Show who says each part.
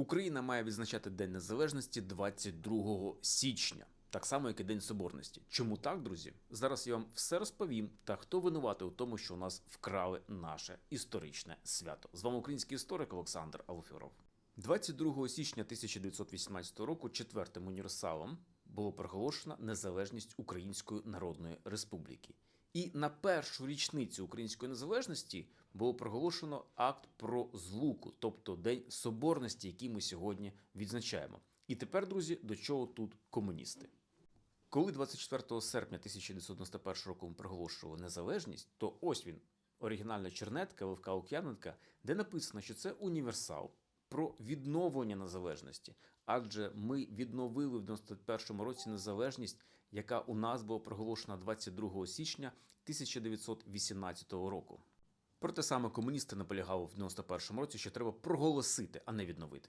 Speaker 1: Україна має відзначати День Незалежності 22 січня, так само як і День Соборності. Чому так, друзі? Зараз я вам все розповім та хто винуватий у тому, що у нас вкрали наше історичне свято. З вами український історик Олександр Алферов. 22 січня 1918 року четвертим універсалом було проголошено незалежність Української Народної Республіки. І на першу річницю української незалежності було проголошено акт про злуку, тобто День Соборності, який ми сьогодні відзначаємо. І тепер, друзі, до чого тут комуністи? Коли 24 серпня 1991 року ми проголошували незалежність, то ось він, оригінальна чернетка Левка Лук'яненка, де написано, що це універсал про відновлення незалежності. Адже ми відновили в 91 році незалежність, яка у нас була проголошена 22 січня 1918 року. Проте саме комуністи наполягали в 91 році, що треба проголосити, а не відновити.